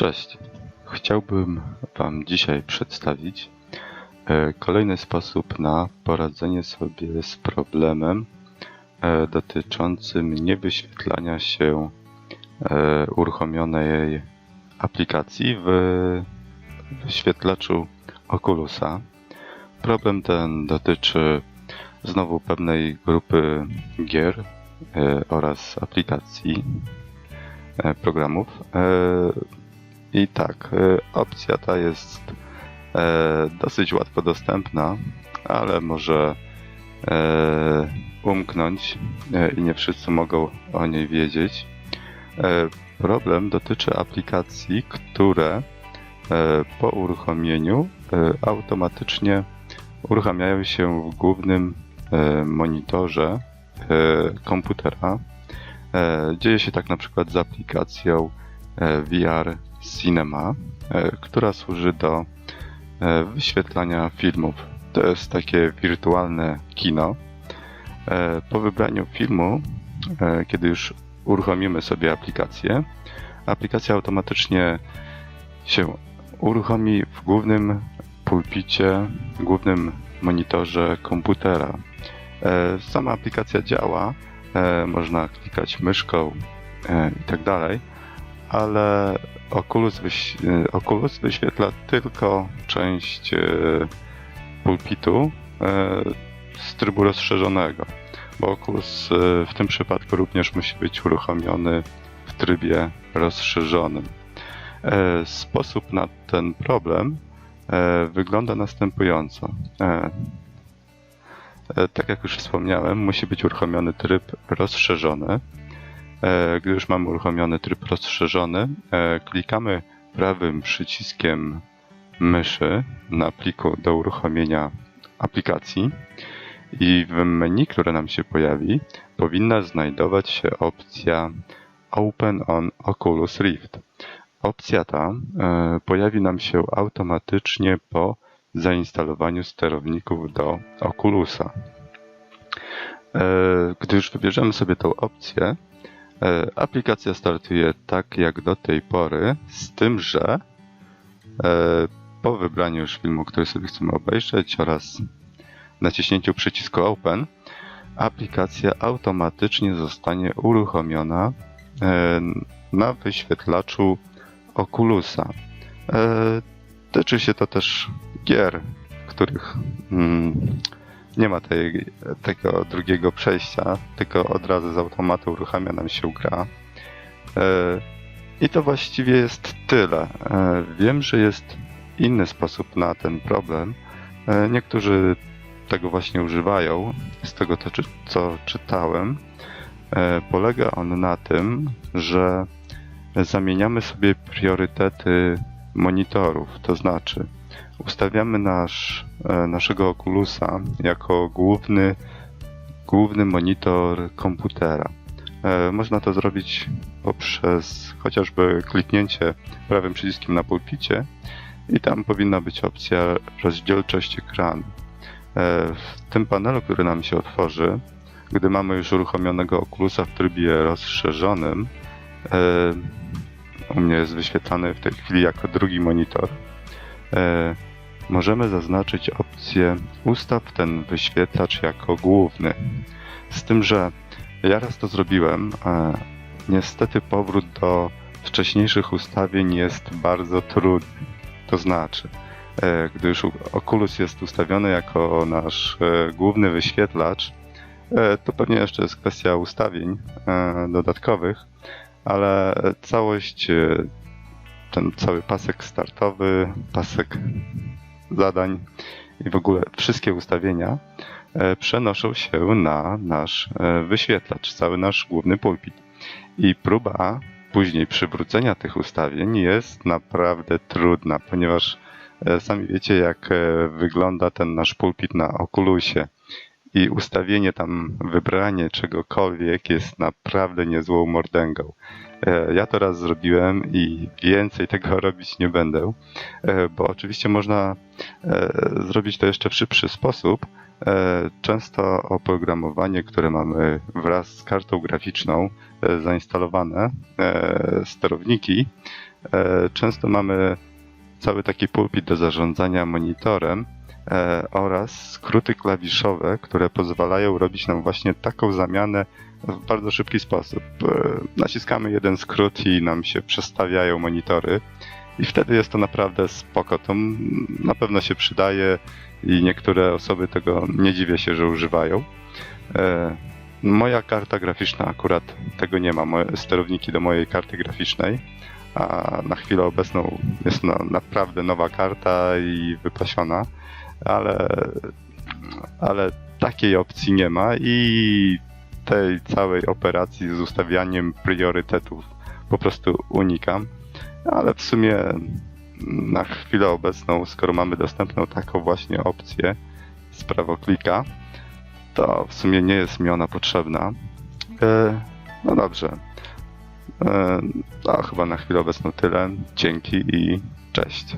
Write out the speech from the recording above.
Cześć. Chciałbym Wam dzisiaj przedstawić e, kolejny sposób na poradzenie sobie z problemem e, dotyczącym niewyświetlania się e, uruchomionej aplikacji w wyświetlaczu Oculusa. Problem ten dotyczy znowu pewnej grupy gier oraz aplikacji programów. I tak, e, opcja ta jest e, dosyć łatwo dostępna, ale może e, umknąć i nie wszyscy mogą o niej wiedzieć. Problem dotyczy aplikacji, które po uruchomieniu automatycznie uruchamiają się w głównym monitorze komputera. Dzieje się tak na przykład z aplikacją VR Cinema, e, która służy do e, wyświetlania filmów. To jest takie wirtualne kino. E, po wybraniu filmu, kiedy już uruchomimy sobie aplikację, aplikacja automatycznie się uruchomi w głównym pulpicie, głównym monitorze komputera. Sama aplikacja działa, można klikać myszką i tak dalej, ale Oculus, wyś y, Oculus wyświetla tylko część y, pulpitu y, z trybu rozszerzonego, bo Oculus w tym przypadku również musi być uruchomiony w trybie rozszerzonym. Sposób na ten problem wygląda następująco. Tak jak już wspomniałem, musi być uruchomiony tryb rozszerzony. E, gdy już mamy uruchomiony tryb rozszerzony, e, klikamy prawym przyciskiem myszy na pliku do uruchomienia aplikacji i w menu, które nam się pojawi, powinna znajdować się opcja Open on Oculus Rift. Opcja ta e, pojawi nam się automatycznie po zainstalowaniu sterowników do Oculusa. Gdy już wybierzemy sobie tą opcję, E, aplikacja startuje tak jak do tej pory, z tym, że e, po wybraniu już filmu, który sobie chcemy obejrzeć oraz naciśnięciu przycisku Open, aplikacja automatycznie zostanie uruchomiona e, na wyświetlaczu Oculusa. Tyczy się to też gier, w których mm, nie ma tej, tego drugiego przejścia, tylko od razu z automatu uruchamia nam się gra. E, I to właściwie jest tyle. E, wiem, że jest inny sposób na ten problem. E, niektórzy tego właśnie używają, z tego to, co czytałem. Polega on na tym, że zamieniamy sobie priorytety monitorów, to znaczy ustawiamy nasz, e, naszego Oculusa jako główny, główny monitor komputera. E, można to zrobić poprzez chociażby kliknięcie prawym przyciskiem na pulpicie i tam powinna być opcja rozdzielczość ekranu. E, w tym panelu, który nam się otworzy, gdy mamy już uruchomionego Oculusa w trybie rozszerzonym, u mnie jest wyświetlany w tej chwili jako drugi monitor, możemy zaznaczyć opcję Ustaw ten wyświetlacz jako główny. Z tym, że ja raz to zrobiłem, a niestety powrót do wcześniejszych ustawień jest bardzo trudny. To znaczy, e, gdy już Oculus jest ustawiony jako nasz e, główny wyświetlacz, e, to pewnie jeszcze jest kwestia ustawień dodatkowych, ale całość, ten cały pasek startowy, pasek zadań i w ogóle wszystkie ustawienia e, przenoszą się na nasz e, wyświetlacz, cały nasz główny pulpit. I próba później przywrócenia tych ustawień jest naprawdę trudna, ponieważ e, sami wiecie, jak wygląda ten nasz pulpit na Oculusie. I ustawienie tam, wybranie czegokolwiek jest naprawdę niezłą mordęgą. E, ja to raz zrobiłem i więcej tego robić nie będę, e, bo oczywiście można e, zrobić to jeszcze w szybszy sposób. Często oprogramowanie, które mamy wraz z kartą graficzną zainstalowane, sterowniki, często mamy cały taki pulpit do zarządzania monitorem oraz skróty klawiszowe, które pozwalają robić nam właśnie taką zamianę w bardzo szybki sposób. E, Naciskamy jeden skrót i nam się przestawiają monitory i wtedy jest to naprawdę spoko. To na pewno się przydaje i niektóre osoby tego nie dziwię się, że używają. E, Moja karta graficzna akurat tego nie ma, moje sterowniki do mojej karty graficznej, a na chwilę obecną jest no, naprawdę nowa karta i wypasiona, ale, ale takiej opcji nie ma i tej całej operacji z ustawianiem priorytetów po prostu unikam, ale w sumie na chwilę obecną, skoro mamy dostępną taką właśnie opcję z prawoklika, to w sumie nie jest mi ona potrzebna. E, no dobrze. No, chyba na chwilę obecną tyle. Dzięki i cześć.